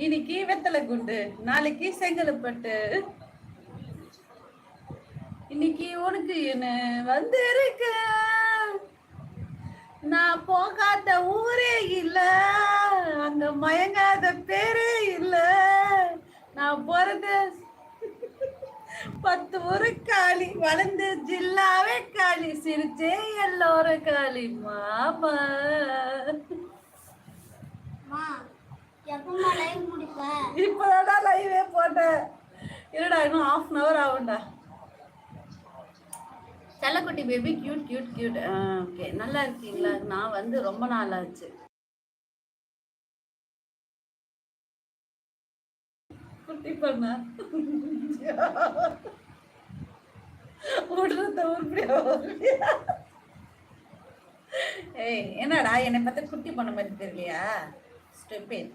இன்னைக்கு வெத்தலை குண்டு நாளைக்கு செங்கலப்பட்டு. இன்னைக்கு உனக்கு என்ன வந்திருக்க? நான் போகாத ஊரே இல்ல அங்க மயங்காத பேரே இல்ல. நான் போறது பத்து ஒரு காளி வளர்ந்து ஜில்லாவே காளி சிரிச்சே எல்லோரும் காளி மாமா. எப்பமா லைவ் முடிப்ப இப்போதான் லைவே போட்டேன். இருடா இன்னும் ஹாஃப் அன் ஹவர் ஆகும்டா. செல்லக்குட்டி baby cute cute cute okay நல்லா இருக்கீங்களா? நான் வந்து ரொம்ப நாள் ஆச்சு குட்டி பண்ணா? விடுறத உருப்படியா ஏய் என்னடா என்னை பார்த்தா குட்டி பண்ண மாதிரி தெரியலையா? ஸ்டெப்பின்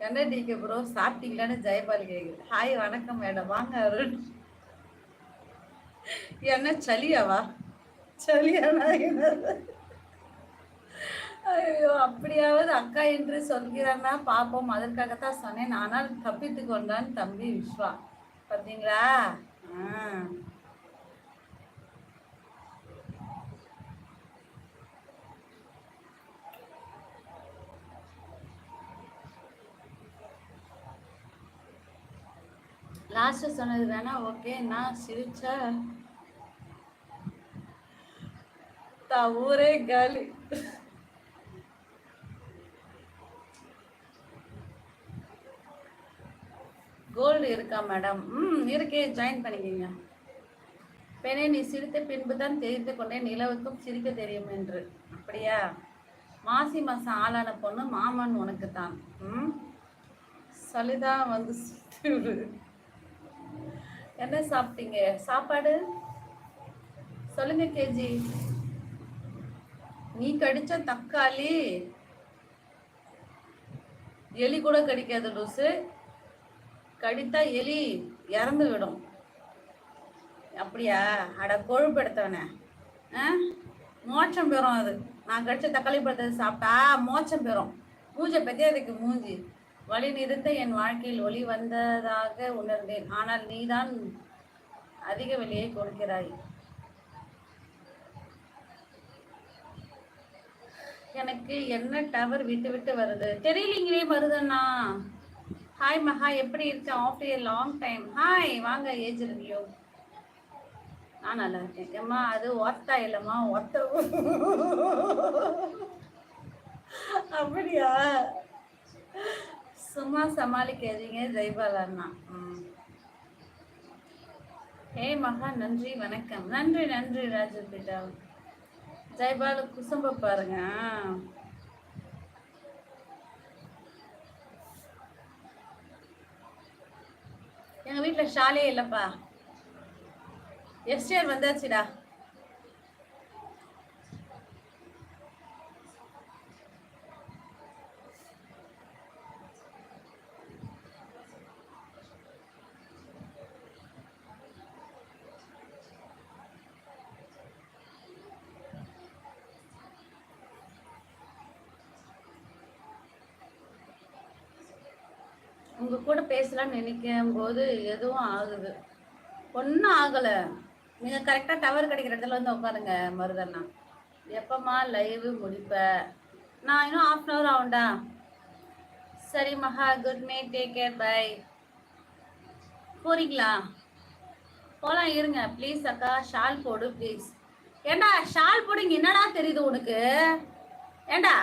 என்ன டிகே ப்ரோ சாப்பிட்டீங்களான்னு ஜெயபால் கேக்குது. ஹாய் வணக்கம் மேடம் வாங்க அருண். என்ன சளியாவா? சளியானா ஐயோ அப்படியாவது அக்கா என்று சொல்கிறான்னா பார்ப்போம் அதற்காகத்தான் சொன்னேன். ஆனால் தப்பித்து கொண்டான் தம்பி விஸ்வா. பார்த்தீங்களா ஆ. லாஸ்ட் சொன்னது தானே? ஓகே நான் சிரிச்சா தா ஊரே காலி. கோல்டு இருக்கா மேடம் ம் இருக்கே ஜாயின் பண்ணிக்கங்க. பெண்ணே நீ சிரித்த பின்பு தான் தெரிந்து கொண்டேன். நிலவுக்கும் சிரிக்க தெரியும் என்று. அப்படியா? மாசி மாசம் ஆளான பொண்ணு மாமன் உனக்கு தான் ம்? சலிதா வந்து சுற்றி என்ன சாப்பிட்டீங்க? சாப்பாடு? சொல்லுங்க கேஜி. நீ கடிச்ச தக்காளி. எலி கூட கடிக்காது லூசு. கடித்தா எலி இறந்து விடும். அப்படியா? அட கொழுப்படுத்தவனே. ஆ? மோட்சம் பெறும் அது. நான் கடிச்ச தக்காளி பழத்தை சாப்பிட்டா மோட்சம் பெறும். மூஞ்சை பற்றி அதுக்கு மூஞ்சி? வழி நிறுத்த என் வாழ்க்கையில் ஒளி வந்ததாக உணர்ந்தேன். ஆனால் நீதான் அதிக விலையை கொடுக்கிறாய். எனக்கு என்ன டவர் விட்டு விட்டு வருது? தெரியலீங்களே வருதுண்ணா ஹாய் மகா எப்படி இருக்க? ஆஃப்டர் லாங் டைம் ஹாய் வாங்க ஏஜ் ரிவ்யூ நான் நல்லா இருக்கேன். ஏம்மா அது ஒத்தா இல்லைம்மா? ஒத்த அப்படியா? சும்மா சமாளிக்காதீங்க ஜெய்பாலண்ணா. ம். ஹே மகா நன்றி வணக்கம். நன்றி நன்றி ராஜு பிதா குசும்ப பாருங்க. எங்க வீட்டில் ஷாலே இல்லப்பா. எஸ்டிஆர் வந்தாச்சுடா. உங்க கூட பேசலாம்னு நினைக்கும் போது எதுவும் ஆகுது. ஒன்றும் ஆகலை. நீங்கள் கரெக்டாக டவர் கிடைக்கிற இடத்துல வந்து உட்காருங்க மருதண்ணா எப்போம்மா லைவ் முடிப்ப? நான் இன்னும் ஆஃப் அன் ஹவர் ஆகும்டா. சரி Maha good may take care bye போறீங்களா? போலாம் இருங்க. ப்ளீஸ் அக்கா ஷால் போடு ப்ளீஸ் ஏண்டா ஷால் போடுங்க என்னடா தெரியுது உனக்கு? ஏண்டா?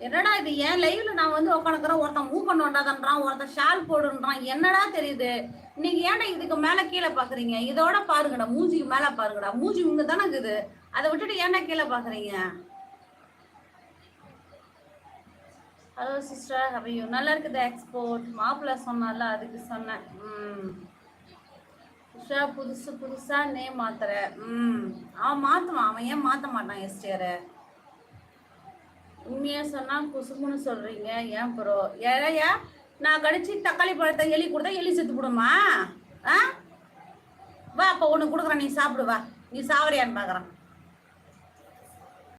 என்னடா இது? ஏன் லைவ்ல நான் வந்து உட்காந்துக்கிறேன் ஒருத்தன் மூவ் பண்ண வேண்டாதன்றான் ஒருத்தன் ஷால் போடுன்றான். என்னடா தெரியுது? நீங்க ஏன்டா இதுக்கு மேல கீழே பாக்குறீங்க? இதோட பாருங்கடா. மூஞ்சிக்கு மேல பாருங்கடா. மூஞ்சி இங்க தானே இருக்குது அதை விட்டுட்டு ஏன்டா கீழே பாக்குறீங்க? ஹலோ சிஸ்டர் ஹவையோ நல்லா இருக்குது எக்ஸ்போர்ட் மாப்பிள்ள சொன்னால அதுக்கு சொன்னேன். ம். உஷா புதுசு புதுசா நேம் மாத்துற. ம். அவன் மாத்துவான். அவன் ஏன் மாத்த மாட்டான் எஸ்டியரை உண்மையா சொன்னா குசுமுன்னு சொல்றீங்க. ஏன் ப்ரோ ஏழையா? நான் கடிச்சு தக்காளி பழத்தை எலி கொடுத்தா எலி செத்து போடுமா? ஆ? வா அப்போ ஒன்று கொடுக்குறேன். நீ சாப்பிடு வா. நீ சாவறியான்னு பார்க்குறேன்